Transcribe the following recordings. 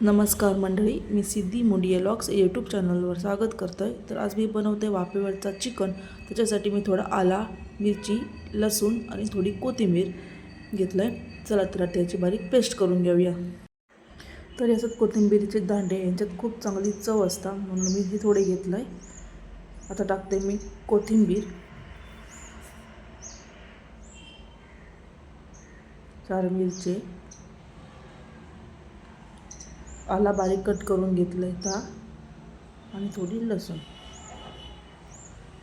नमस्कार मंडळी मी सिद्धी मुंडिये locks YouTube चॅनलवर स्वागत करतो आहे तर आज मी बनवते वाफेवरचा चिकन. त्याच्यासाठी मी थोडा आला मिरची लसूण आणि थोडी कोथिंबीर घेतलं आहे चला तर त्याची बारीक पेस्ट करून घेऊया. तर याच्यात कोथिंबीरीचे दांडे यांच्यात खूप चांगली चव असतात म्हणून मी हे थोडे घेतलं आहे आता टाकते मी कोथिंबीर. चार मिरचे आला बारीक कट करून घेतलं आहे ता आणि थोडी लसूण.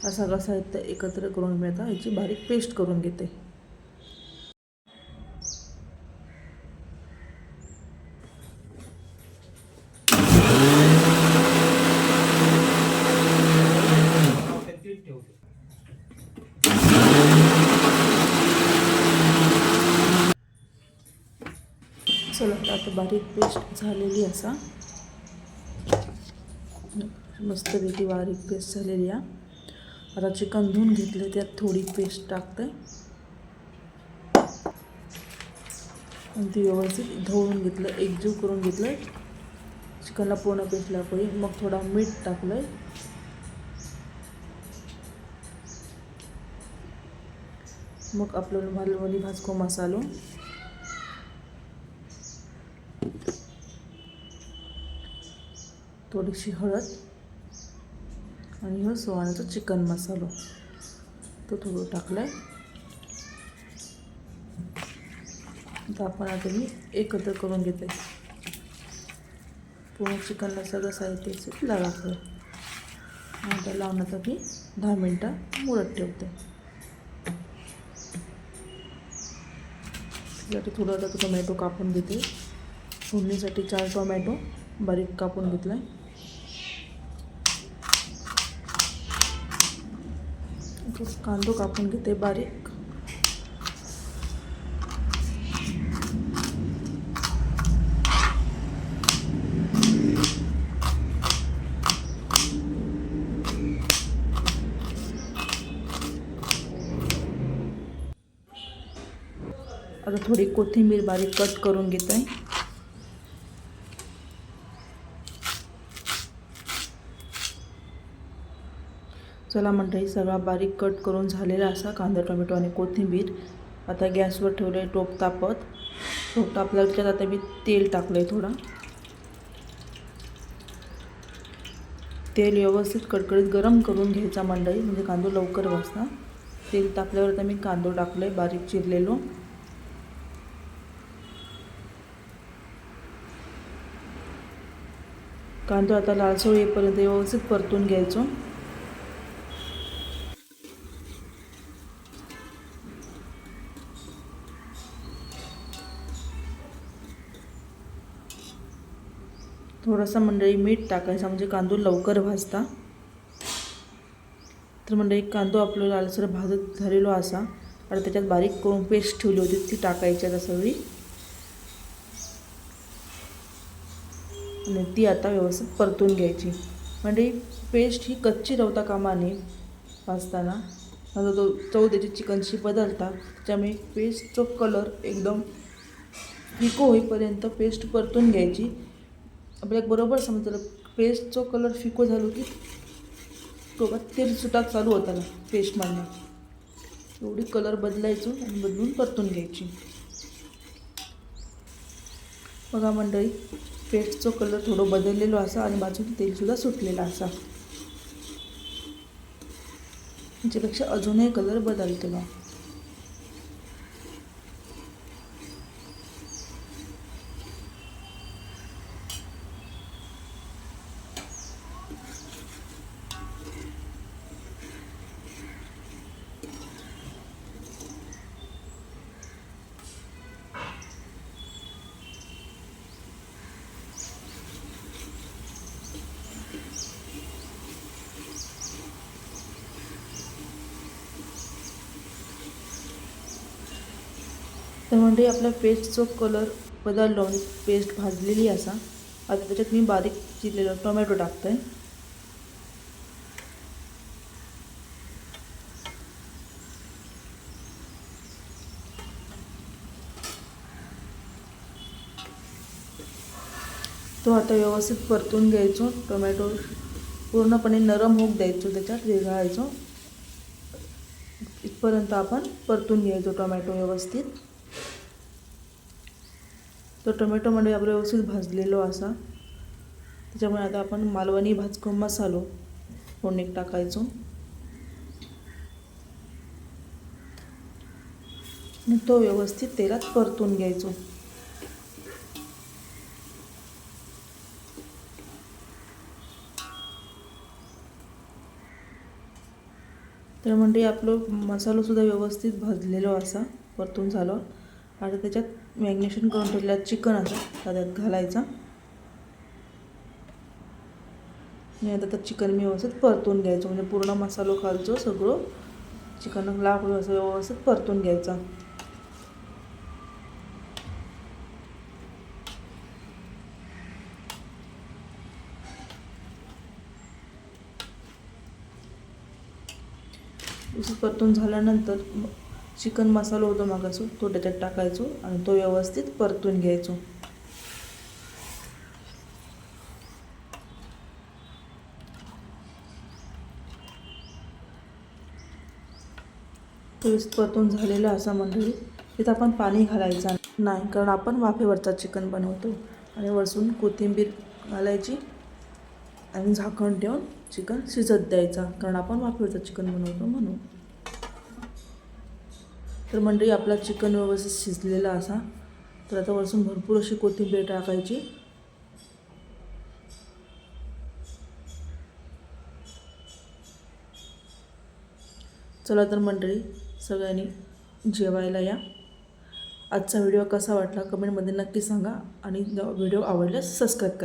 हा सगळं साहित्य एकत्र करून मी आता ह्याची बारीक पेस्ट करून घेते. चला आता बारीक पेस्ट झालेली असा. मस्तपैकी बारीक पेस्ट झालेली आहे आता चिकन धुवून घेतले त्यात थोडी पेस्ट टाकते आणि ती व्यवस्थित धुवून घेतलं एकजीव करून घेतलं चिकनला पूर्ण पेस्ट लागली मग थोडा मीठ टाकलं मग आपलं भालवणी भाजको मसालो. थोडीशी हळद आणि हा सोहाण्याचा चिकन मसाला. तो थोडं टाकला आहे आपण आता मी एकत्र करून घेते पूर्ण चिकनला सगळं साहित्य लागलं आता लावण्याचा मी दहा मिनटं मुरत ठेवते त्यासाठी थोडं आता टोमॅटो कापून घेते फोडणीसाठी चार टोमॅटो बारीक कापून घेतला आहे कांदो कापून घेते बारीक. आता थोडी कोथिंबीर बारीक कट करून घेत. आहे चला मंडळी सगळा बारीक कट करून झालेला असा कांदा टोमॅटो आणि कोथिंबीर. आता गॅसवर ठेवलं आहे टोप तापत. टोप तापल्या त्यात आता मी तेल टाकलं आहे थोडं. तेल व्यवस्थित कडकडीत गरम करून घ्यायचा मंडळी म्हणजे कांदो लवकर वाचणार तेल तापल्यावर आता मी कांदो टाकलं आहे बारीक चिरलेलो. कांदो आता लालसोळ येईपर्यंत व्यवस्थित परतून घ्यायचो. थोडासा मंडळी मीठ टाकायचा म्हणजे कांदो लवकर भाजता. तर मंडळी कांदो आपलं लालसर भाजत झालेलो असा. आणि त्याच्यात बारीक करून पेस्ट ठेवली होती ती टाकायची आता सगळी. आणि ती आता व्यवस्थित परतून घ्यायची. म्हणजे पेस्ट ही कच्ची रवता कामा नये भाजताना. आता तो चव त्याची चिकनशी बदलता. त्याच्यामुळे पेस्टचा कलर एकदम फिको होईपर्यंत पेस्ट परतून घ्यायची. आपल्याला बरोबर समजलं. पेस्टचा कलर फिको झालो की तो तेल सुटात चालू होता पेस्ट मारणं एवढी कलर बदलायचो आणि बदलून परतून घ्यायची. बघा मंडळी पेस्टचा कलर थोडं बदललेलो असा आणि बाजून तेलसुद्धा सुटलेला असा. त्याच्यापेक्षा अजूनही कलर बदलतो तर म्हणजे आपल्या पेस्टचो कलर बदललो म्हणजे पेस्ट भाजलेली असा. आता त्याच्यात मी बारीक चिरलेलं टोमॅटो टाकतो आहे तो आता व्यवस्थित परतून घ्यायचो. टोमॅटो पूर्णपणे नरम होऊ द्यायचो त्याच्यात विरघळायचो इथपर्यंत आपण परतून घ्यायचो टोमॅटो व्यवस्थित. तो टोमॅटो म्हणजे आपलं व्यवस्थित भाजलेलो असा. त्याच्यामुळे आता आपण मालवणी भाजको मसालो फोडणीक टाकायचो. आणि तो व्यवस्थित तेलात परतून घ्यायचो. तर म्हणजे आपलं मसालोसुद्धा व्यवस्थित भाजलेलो असा परतून झालो. आणि त्याच्यात मॅग्नेशन करून ठेवलेला चिकन असं त्यात घालायचा. आणि आता तर चिकन मी व्यवस्थित परतून घ्यायचं म्हणजे पूर्ण मसालो खालचो सगळं चिकन लागलो असं व्यवस्थित परतून घ्यायचा. परतून झाल्यानंतर चिकन मसाला होतो मागासो तो त्याच्यात टाकायचो आणि तो व्यवस्थित परतून घ्यायचो. व्यवस्थित परतून झालेला असा मंडळी. तिथं आपण पाणी घालायचं नाही कारण आपण वाफेवरचा चिकन बनवतो. आणि वरसून कोथिंबीर घालायची आणि झाकण ठेवून चिकन शिजत द्यायचा कारण आपण वाफेवरचं चिकन बनवतो म्हणून. तर मंडळी आपला चिकन व्यवस्थित शिजलेला असा. तर आता वरसून भरपूर अशी कोथिंबीर टाकायची. चला तर मंडळी सगळ्यांनी जेवायला या. आजचा व्हिडिओ कसा वाटला कमेंटमध्ये नक्की सांगा आणि व्हिडिओ आवडल्यास सबस्क्राईब करा.